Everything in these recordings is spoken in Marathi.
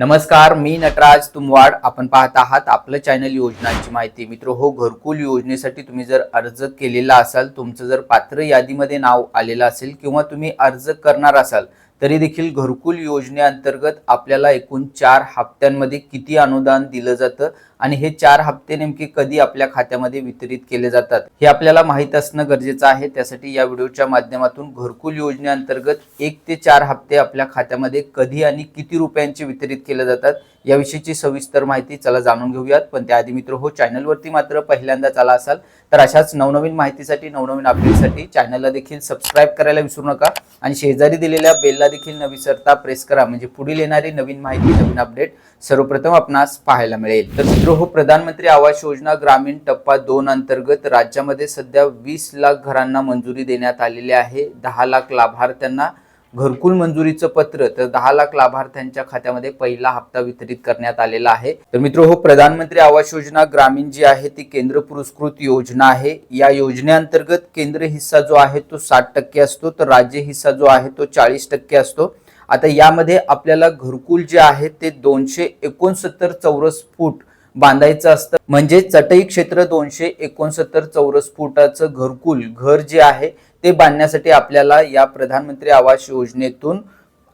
नमस्कार मी नटराज तुमवाड. आपण पाहत आहात आपलं चॅनल योजनांची माहिती. मित्र हो घरकुल योजनेसाठी तुम्ही जर अर्ज केलेला असाल तुमचं जर पात्र यादीमध्ये नाव आलेलं असेल किंवा तुम्ही अर्ज करणार असाल तरी देखील घरकुल योजनेअंतर्गत आपल्याला एकूण चार हप्त्यांमध्ये किती अनुदान दिलं जातं आणि हे चार हप्ते नेमके कधी आपल्या खात्यामध्ये वितरित केले जातात हे आपल्याला माहीत असणं गरजेचं आहे. त्यासाठी या व्हिडिओच्या माध्यमातून घरकुल योजनेअंतर्गत एक ते चार हप्ते आपल्या खात्यामध्ये कधी आणि किती रुपयांचे वितरित केले जातात याविषयीची सविस्तर माहिती चला जाणून घेऊयात. पण त्याआधी मित्र हो चॅनलवरती मात्र पहिल्यांदाच आला असाल तर अशाच नवनवीन माहितीसाठी नवनवीन अपडेटसाठी चॅनलला देखील सबस्क्राईब करायला विसरू नका. आणि शेजारी दिलेल्या बेलला देखील न विसरता प्रेस करा म्हणजे पुढील येणारी नवीन माहिती नवीन अपडेट सर्वप्रथम आपणास पाहायला मिळेल. तर मित्र हो प्रधानमंत्री आवास योजना ग्रामीण टप्पा दोन अंतर्गत राज्यामध्ये सध्या वीस लाख घरांना मंजुरी देण्यात आलेली आहे. दहा लाख लाभार्थ्यांना घरकुल मंजुरीचं पत्र तर दहा लाख लाभार्थ्यांच्या खात्यामध्ये पहिला हप्ता वितरित करण्यात आलेला आहे. तर मित्र हो प्रधानमंत्री आवास योजना ग्रामीण जी आहे ती केंद्र पुरस्कृत योजना आहे. या योजनेअंतर्गत केंद्र हिस्सा जो आहे तो साठ टक्के असतो तर राज्य हिस्सा जो आहे तो चाळीस टक्के असतो. आता यामध्ये आपल्याला घरकुल जे आहे ते दोनशे एकोणसत्तर चौरस फूट बांधायचं असतं. म्हणजे चटई क्षेत्र दोनशे एकोणसत्तर चौरस फुटाचं घरकुल घर जे आहे ते बांधण्यासाठी आपल्याला या प्रधानमंत्री आवास योजनेतून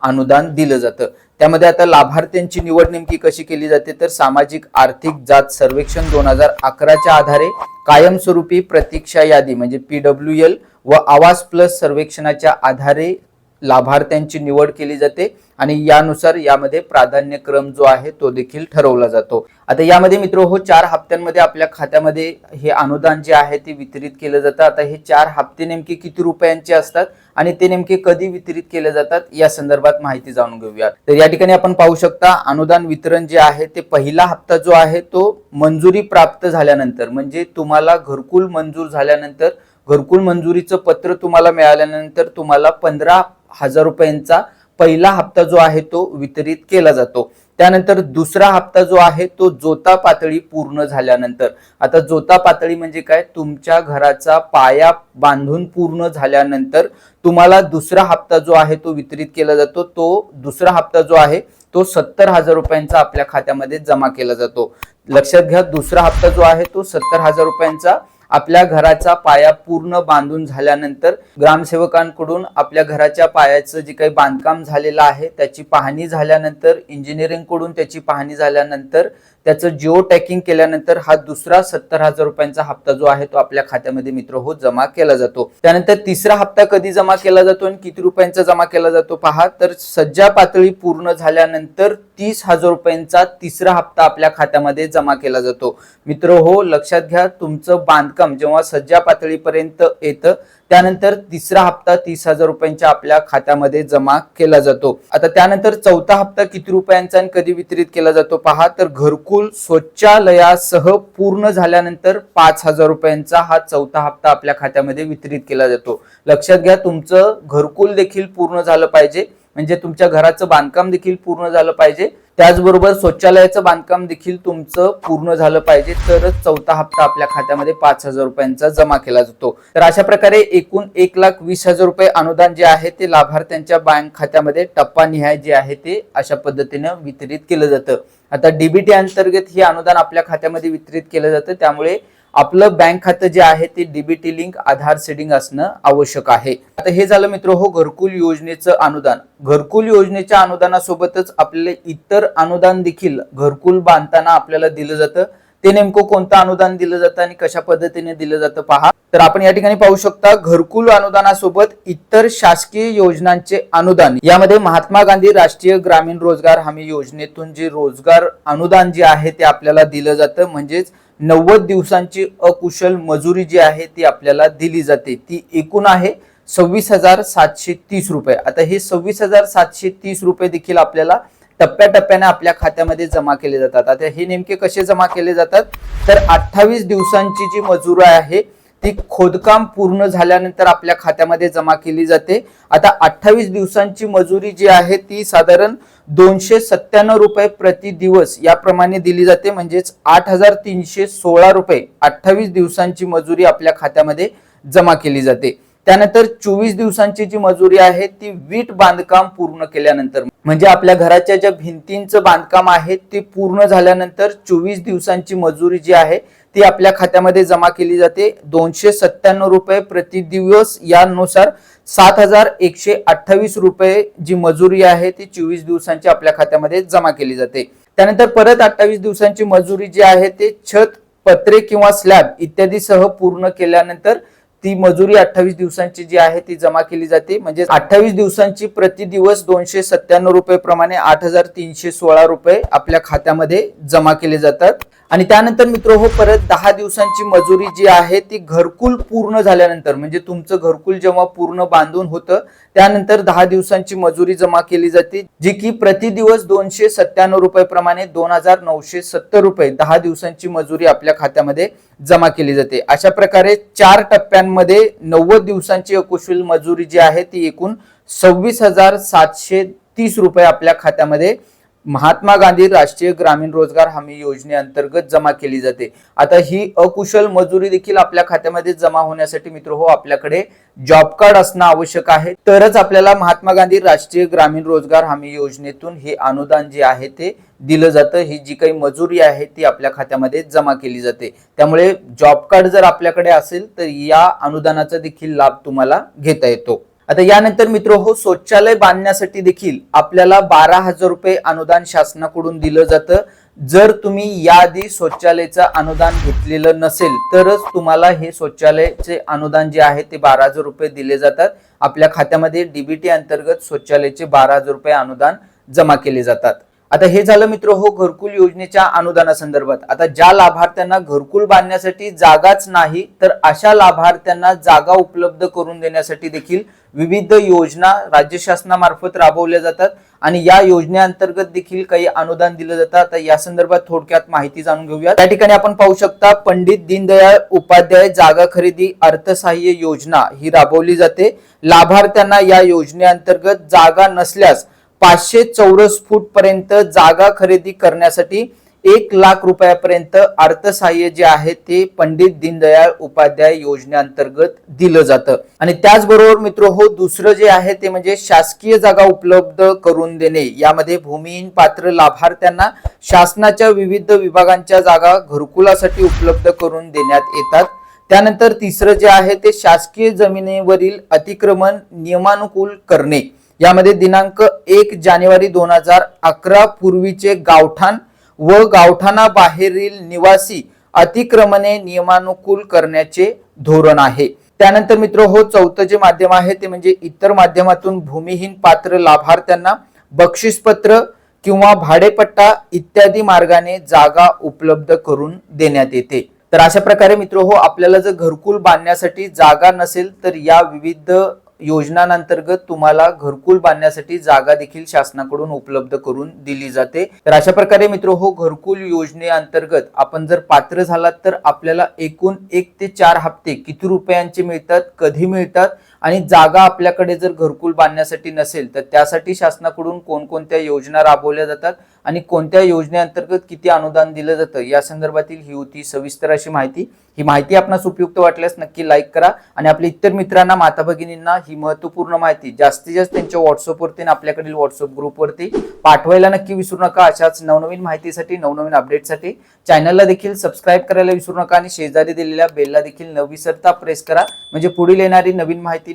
अनुदान दिलं जातं. त्यामध्ये आता लाभार्थ्यांची निवड नेमकी कशी केली जाते? तर सामाजिक आर्थिक जात सर्वेक्षण दोन हजार अकराच्या आधारे कायमस्वरूपी प्रतीक्षा यादी म्हणजे पीडब्ल्यू एल व आवास प्लस सर्वेक्षणाच्या आधारे लाभार्थ्यांची निवड केली जाते आणि यानुसार यामध्ये प्राधान्यक्रम जो आहे तो देखील ठरवला जातो. आता यामध्ये मित्र हो चार हप्त्यांमध्ये आपल्या खात्यामध्ये हे अनुदान जे आहे ते वितरित केलं जातं. आता हे चार हप्ते नेमके किती रुपयांचे असतात आणि ते नेमके कधी वितरित केले जातात या संदर्भात माहिती जाणून घेऊयात. तर या ठिकाणी आपण पाहू शकता अनुदान वितरण जे आहे ते पहिला हप्ता जो आहे तो मंजुरी प्राप्त झाल्यानंतर म्हणजे तुम्हाला घरकुल मंजूर झाल्यानंतर घरकुल मंजुरीचं पत्र तुम्हाला मिळाल्यानंतर तुम्हाला पंधरा हजार रुपयांचा पहिला हप्ता जो आहे तो वितरित केला जातो. त्यानंतर दुसरा हप्ता जो आहे तो जोता पातळी पूर्ण झाल्यानंतर. आता जोता पातळी म्हणजे काय? तुमच्या घराचा पाया बांधून पूर्ण झाल्यानंतर तुम्हाला दुसरा हप्ता जो आहे तो वितरित केला जातो. तो दुसरा हप्ता जो आहे तो सत्तर हजार रुपयांचा आपल्या खात्यामध्ये जमा केला जातो. लक्षात घ्या दुसरा हप्ता जो आहे तो सत्तर हजार रुपयांचा आपल्या घराचा पाया पूर्ण बांधून झाल्यानंतर ग्रामसेवकांकडून आपल्या घराच्या पायाचं जे काही बांधकाम झालेलं आहे त्याची पाहणी झाल्यानंतर इंजिनिअरिंगकडून त्याची पाहणी झाल्यानंतर त्याचं जिओ टॅकिंग केल्यानंतर हा दुसरा सत्तर हजार रुपयांचा हप्ता जो आहे तो आपल्या खात्यामध्ये मित्र हो जमा केला जातो. त्यानंतर तिसरा हप्ता कधी जमा केला जातो आणि किती रुपयांचा जमा केला जातो पहा. तर सज्जा पातळी पूर्ण झाल्यानंतर तीस हजार रुपयांचा तिसरा हप्ता आपल्या खात्यामध्ये जमा केला जातो. मित्र हो लक्षात घ्या तुमचं बांधकाम जेव्हा सज्जा पातळीपर्यंत येतं त्यानंतर तिसरा हप्ता तीस हजार रुपयांच्या आपल्या खात्यामध्ये जमा केला जातो. आता त्यानंतर चौथा हप्ता किती रुपयांचा आणि कधी वितरित केला जातो पहा. तर घरकुल स्वच्छालयासह पूर्ण झाल्यानंतर पाच हजार रुपयांचा हा चौथा हप्ता आपल्या खात्यामध्ये वितरित केला जातो. लक्षात घ्या तुमचं घरकुल देखील पूर्ण झालं पाहिजे. म्हणजे तुमच्या घराचं बांधकाम देखील पूर्ण झालं पाहिजे. त्याचबरोबर शौचालयाचं बांधकाम देखील तुमचं पूर्ण झालं पाहिजे. तरच चौथा हप्ता आपल्या खात्यामध्ये पाच हजार रुपयांचा जमा केला जातो. तर अशा प्रकारे एकूण एक लाख वीस हजार रुपये अनुदान जे आहे ते लाभार्थ्यांच्या बँक खात्यामध्ये टप्पा निहाय जे आहे ते अशा पद्धतीनं वितरित केलं जातं. आता डीबीटी अंतर्गत हे अनुदान आपल्या खात्यामध्ये वितरित केलं जातं. त्यामुळे आपलं बँक खातं जे आहे ते डीबीटी लिंक आधार सेडिंग असणं आवश्यक आहे. आता हे झालं मित्र हो घरकुल योजनेचं अनुदान. घरकुल योजनेच्या अनुदानासोबतच आपल्याला इतर अनुदान देखील घरकुल बांधताना आपल्याला दिलं जातं. ते नेमकं कोणतं अनुदान दिलं जातं आणि कशा पद्धतीने दिलं जातं पहा. तर आपण या ठिकाणी पाहू शकता घरकुल अनुदानासोबत इतर शासकीय योजनांचे अनुदान. यामध्ये महात्मा गांधी राष्ट्रीय ग्रामीण रोजगार हमी योजनेतून जे रोजगार अनुदान जे आहे ते आपल्याला दिलं जातं. म्हणजेच नव्वद दिवसांची अकुशल मजुरी जी आहे ती आपल्याला दिली जाते. ती एकूण आहे सव्वीस हजार सातशे तीस रुपये. आता हे सव्वीस हजार सातशे तीस रुपये देखील आपल्याला टप्प्याटप्प्याने आपल्या खात्यामध्ये जमा केले जातात. आता हे नेमके कसे जमा केले जातात? तर अठ्ठावीस दिवसांची जी मजुरी आहे ती खोदकाम पूर्ण झाल्यानंतर आपल्या खात्यामध्ये जमा केली जाते. आता अठ्ठावीस दिवसांची मजुरी जी आहे ती साधारण दोनशे सत्त्याण्णव रुपये प्रति दिवस याप्रमाणे दिली जाते. म्हणजेच आठ हजार तीनशे सोळा रुपये अठ्ठावीस दिवसांची मजुरी आपल्या खात्यामध्ये जमा केली जाते. त्यानंतर चोवीस दिवसांची जी मजुरी आहे ती वीट बांधकाम पूर्ण केल्यानंतर. म्हणजे आपल्या घराच्या ज्या भिंतींचं बांधकाम आहे ते पूर्ण झाल्यानंतर चोवीस दिवसांची मजुरी जी आहे ती आपल्या खात्यामध्ये जमा केली जाते. दोनशे सत्त्याण्णव रुपये प्रति दिवस यानुसार सात हजार एकशे अठ्ठावीस रुपये जी मजुरी आहे ती चोवीस दिवसांची आपल्या खात्यामध्ये जमा केली जाते. त्यानंतर परत अठ्ठावीस दिवसांची मजुरी जी आहे ते छत पत्रे किंवा स्लॅब इत्यादी सह पूर्ण केल्यानंतर ती मजुरी अठ्ठावीस दिवसांची जी आहे ती जमा केली जाते. म्हणजे अठ्ठावीस दिवसांची प्रति दिवस दोनशे सत्त्याण्णव रुपये प्रमाणे आठ हजार तीनशे सोळा रुपये आपल्या खात्यामध्ये जमा केले जातात. आणि त्यानंतर मित्र हो परत दहा दिवसांची मजुरी जी आहे ती घरकुल पूर्ण झाल्यानंतर म्हणजे तुमचं घरकुल जेव्हा पूर्ण बांधून होतं त्यानंतर दहा दिवसांची मजुरी जमा केली जाते जी की प्रति दिवस दोनशे सत्त्याण्णव रुपये प्रमाणे दोन हजार नऊशे सत्तर रुपये दहा दिवसांची मजुरी आपल्या खात्यामध्ये जमा केली जाते. अशा प्रकारे चार टप्प्यांमध्ये नव्वद दिवसांची अकुशल मजुरी जी आहे ती एकूण सव्वीस हजार सातशे तीस रुपये आपल्या खात्यामध्ये महात्मा गांधी राष्ट्रीय ग्रामीण रोजगार हमी योजनेअंतर्गत जमा केली जाते. आता ही अकुशल मजुरी देखील आपल्या खात्यामध्ये जमा होण्यासाठी मित्र हो आपल्याकडे जॉब कार्ड असणं आवश्यक आहे. तरच आपल्याला महात्मा गांधी राष्ट्रीय ग्रामीण रोजगार हमी योजनेतून हे अनुदान जे आहे ते दिलं जातं. ही जी काही मजुरी आहे ती आपल्या खात्यामध्ये जमा केली जाते. त्यामुळे जॉब कार्ड जर आपल्याकडे असेल तर या अनुदानाचा देखील लाभ तुम्हाला घेता येतो. आता यानंतर मित्र हो शौचालय बांधण्यासाठी देखील आपल्याला बारा हजार रुपये अनुदान शासनाकडून दिलं जातं. जर तुम्ही याआधी शौचालयाचं अनुदान घेतलेलं नसेल तरच तुम्हाला हे शौचालयाचे अनुदान जे आहे ते बारा हजार रुपये दिले जातात. आपल्या खात्यामध्ये डीबीटी अंतर्गत शौचालयाचे बारा हजार रुपये अनुदान जमा केले जातात. आता हे झालं मित्र हो घरकुल योजनेच्या अनुदानासंदर्भात. आता ज्या लाभार्थ्यांना घरकुल बांधण्यासाठी जागाच नाही तर अशा लाभार्थ्यांना जागा उपलब्ध करून देण्यासाठी देखील विविध योजना राज्य शासनामार्फत राबवल्या जातात आणि या योजनेअंतर्गत देखील काही अनुदान दिलं जातं. आता या संदर्भात थोडक्यात माहिती जाणून घेऊया त्या ठिकाणी आपण पाहू शकता पंडित दीनदयाळ उपाध्याय जागा खरेदी अर्थसहाय्य योजना ही राबवली जाते. लाभार्थ्यांना या योजनेअंतर्गत जागा नसल्यास पाचशे चौरस फूट पर्यंत जागा खरेदी करण्यासाठी एक लाख रुपयापर्यंत अर्थसहाय्य जे आहे ते पंडित दीनदयाळ उपाध्याय योजनेअंतर्गत दिलं जातं. आणि त्याचबरोबर मित्र हो दुसरं जे आहे ते म्हणजे शासकीय जागा उपलब्ध करून देणे. यामध्ये भूमिहीन पात्र लाभार्थ्यांना शासनाच्या विविध विभागांच्या जागा घरकुलासाठी उपलब्ध करून देण्यात येतात. त्यानंतर तिसरं जे आहे ते शासकीय जमिनीवरील अतिक्रमण नियमानुकूल करणे. यामध्ये दिनांक एक जानेवारी दोन हजार अकरा पूर्वीचे गावठाण व गावठाणाबाहेरील निवासी अतिक्रमणे नियमानुकूल करण्याचे धोरण आहे. त्यानंतर मित्र हो चौथं जे माध्यम आहे ते म्हणजे इतर माध्यमातून भूमिहीन पात्र लाभार्थ्यांना बक्षीसपत्र किंवा भाडेपट्टा इत्यादी मार्गाने जागा उपलब्ध करून देण्यात येते. तर अशा प्रकारे मित्र हो आपल्याला जर घरकुल बांधण्यासाठी जागा नसेल तर या विविध योजनांतर्गत तुम्हाला घरकुल बांधण्यासाठी जागा देखील शासनाकडून उपलब्ध करून दिली जाते. तर अशा प्रकारे मित्र हो घरकुल योजनेअंतर्गत आपण जर पात्र झालात तर आपल्याला एकूण एक ते चार हप्ते किती रुपयांचे मिळतात कधी मिळतात आणि जागा आपल्याकडे जर घरकुल बांधण्यासाठी नसेल तर त्यासाठी शासनाकडून कोणकोणत्या योजना राबवल्या जातात आणि कोणत्या योजनेअंतर्गत किती अनुदान दिलं जातं? या संदर्भातील ही होती सविस्तर अशी माहिती. ही माहिती आपणास उपयुक्त वाटल्यास नक्की लाईक करा आणि आपल्या इतर मित्रांना माता भगिनींना ही महत्त्वपूर्ण माहिती जास्तीत जास्त त्यांच्या व्हॉट्सअपवरती आणि आपल्याकडील व्हॉट्सअप ग्रुपवरती पाठवायला नक्की विसरू नका. अशाच नवनवीन माहितीसाठी नवनवीन अपडेटसाठी चॅनलला देखील सबस्क्राईब करायला विसरू नका आणि शेजारी दिलेल्या बेलला देखील न विसरता प्रेस करा. म्हणजे पुढील येणारी नवीन माहिती